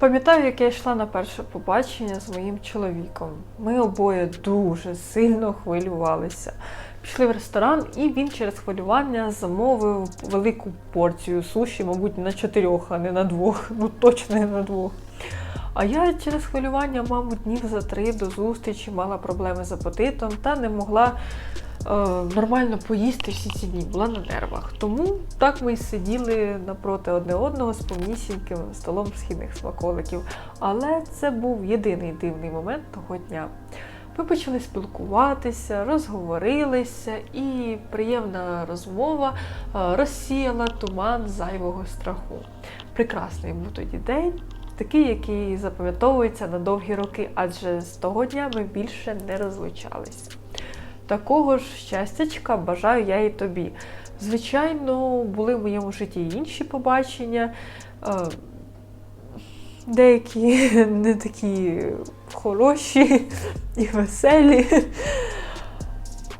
Пам'ятаю, як я йшла на перше побачення з моїм чоловіком. Ми обоє дуже сильно хвилювалися. Пішли в ресторан, і він через хвилювання замовив велику порцію суші, мабуть, на чотирьох, а не на двох. Ну точно не на двох. А я через хвилювання, мабуть, днів за три до зустрічі мала проблеми з апетитом та не могла нормально поїсти всі ці дні, була на нервах. Тому так ми й сиділи напроти одне одного з повнісіньким столом східних смаколиків. Але це був єдиний дивний момент того дня. Ми почали спілкуватися, розговорилися, і приємна розмова е, розсіяла туман зайвого страху. Прекрасний був тоді день, такий, який запам'ятовується на довгі роки, адже з того дня ми більше не розлучались. Такого ж щастячка бажаю я і тобі. Звичайно, були в моєму житті інші побачення. е, Деякі не такі хороші і веселі.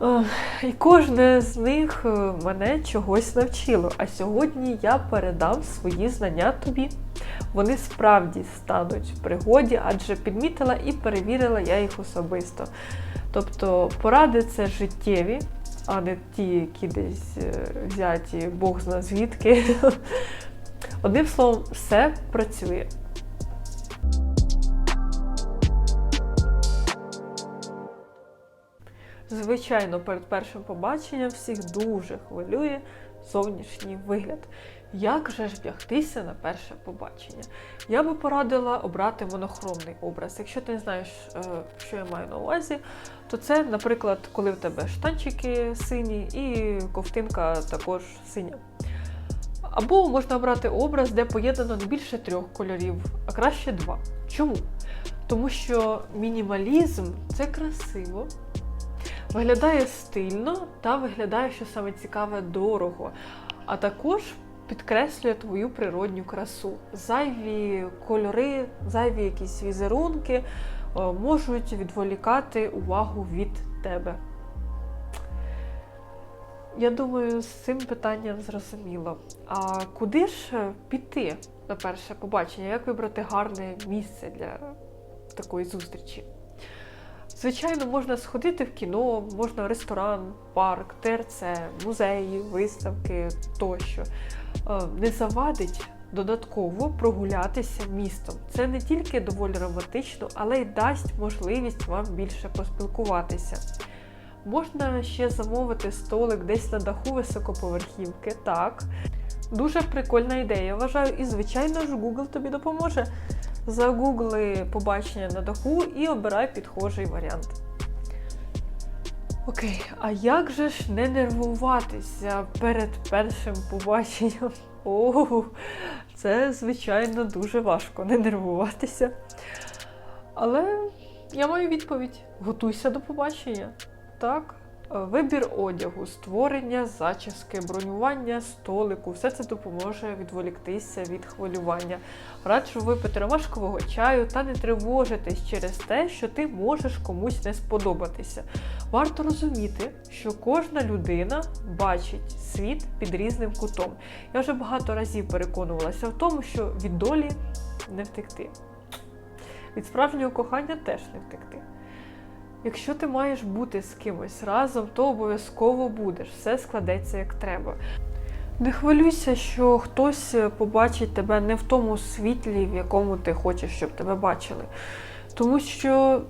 Е, І кожне з них е, мене чогось навчило. А сьогодні я передам свої знання тобі. Вони справді стануть в пригоді, адже підмітила і перевірила я їх особисто. Тобто поради це життєві, а не ті, які десь е, взяті Бог зна звідки. Одним словом, все працює. Звичайно, перед першим побаченням всіх дуже хвилює зовнішній вигляд. Як же ж вдягтися на перше побачення? Я би порадила обрати монохромний образ. Якщо ти не знаєш, е, що я маю на увазі, то це, наприклад, коли в тебе штанчики сині і ковтинка також синя. Або можна обрати образ, де поєднано не більше трьох кольорів, а краще два. Чому? Тому що мінімалізм це красиво, виглядає стильно та виглядає, що саме цікаве, дорого. А також підкреслює твою природню красу. Зайві кольори, зайві якісь візерунки можуть відволікати увагу від тебе. Я думаю, з цим питанням зрозуміло. А куди ж е, піти на перше побачення? Як вибрати гарне місце для такої зустрічі? Звичайно, можна сходити в кіно, можна в ресторан, парк, ТРЦ, музеї, виставки тощо. Е, Не завадить додатково прогулятися містом. Це не тільки доволі романтично, але й дасть можливість вам більше поспілкуватися. Можна ще замовити столик десь на даху високоповерхівки, так. Дуже прикольна ідея, я вважаю, і звичайно ж Google тобі допоможе. Загугли побачення на даху і обирай підхожий варіант. Окей, а як же ж не нервуватися перед першим побаченням? О, це, звичайно, дуже важко не нервуватися. Але я маю відповідь: готуйся до побачення. Так, вибір одягу, створення зачіски, бронювання столику все це допоможе відволіктися від хвилювання. Раджу випити ромашкового чаю та не тривожитись через те, що ти можеш комусь не сподобатися. Варто розуміти, що кожна людина бачить світ під різним кутом. Я вже багато разів переконувалася в тому, що від долі не втекти. Від справжнього кохання теж не втекти. Якщо ти маєш бути з кимось разом, то обов'язково будеш, все складеться як треба. Не хвилюйся, що хтось побачить тебе не в тому світлі, в якому ти хочеш, щоб тебе бачили. Тому що,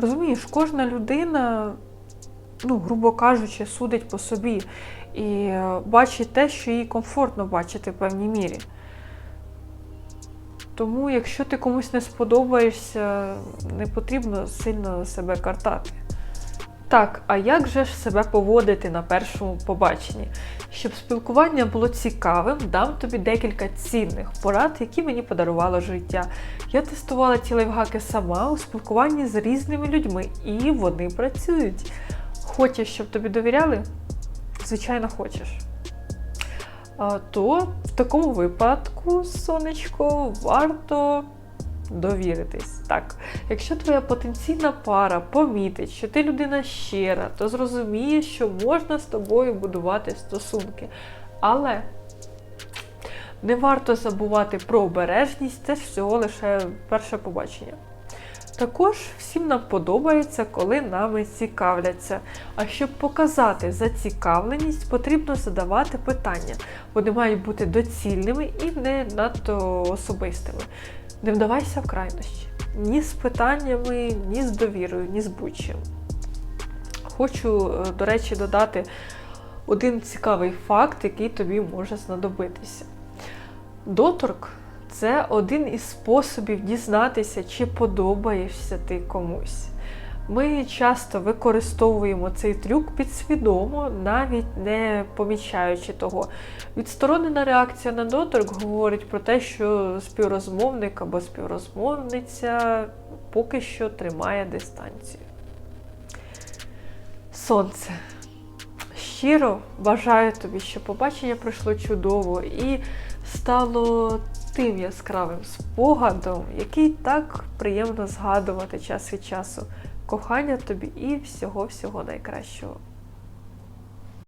розумієш, кожна людина, ну, грубо кажучи, судить по собі і е, бачить те, що їй комфортно бачити в певній мірі. Тому, якщо ти комусь не сподобаєшся, не потрібно сильно себе картати. Так, а як же ж себе поводити на першому побаченні? Щоб спілкування було цікавим, дам тобі декілька цінних порад, які мені подарувало життя. Я тестувала ці лайфхаки сама у спілкуванні з різними людьми, і вони працюють. Хочеш, щоб тобі довіряли? Звичайно, хочеш. То в такому випадку, сонечко, варто довіритись. Так, якщо твоя потенційна пара помітить, що ти людина щира, то зрозуміє, що можна з тобою будувати стосунки. Але Не варто забувати про обережність, це всього лише перше побачення. Також всім нам подобається, коли нами цікавляться. А щоб показати зацікавленість, потрібно задавати питання. Вони мають бути доцільними і не надто особистими. Не вдавайся в крайнощі. Ні з питаннями, ні з довірою, ні з будь-чим. Хочу, е, до речі, додати один цікавий факт, який тобі може знадобитися. Доторк це один із способів дізнатися, чи подобаєшся ти комусь. Ми часто використовуємо цей трюк підсвідомо, навіть не помічаючи того. Відсторонена реакція на доторк говорить про те, що співрозмовник або співрозмовниця поки що тримає дистанцію. Сонце. Щиро бажаю тобі, щоб побачення пройшло чудово і стало тим яскравим спогадом, який так приємно згадувати час від часу. Кохання тобі і всього-всього найкращого.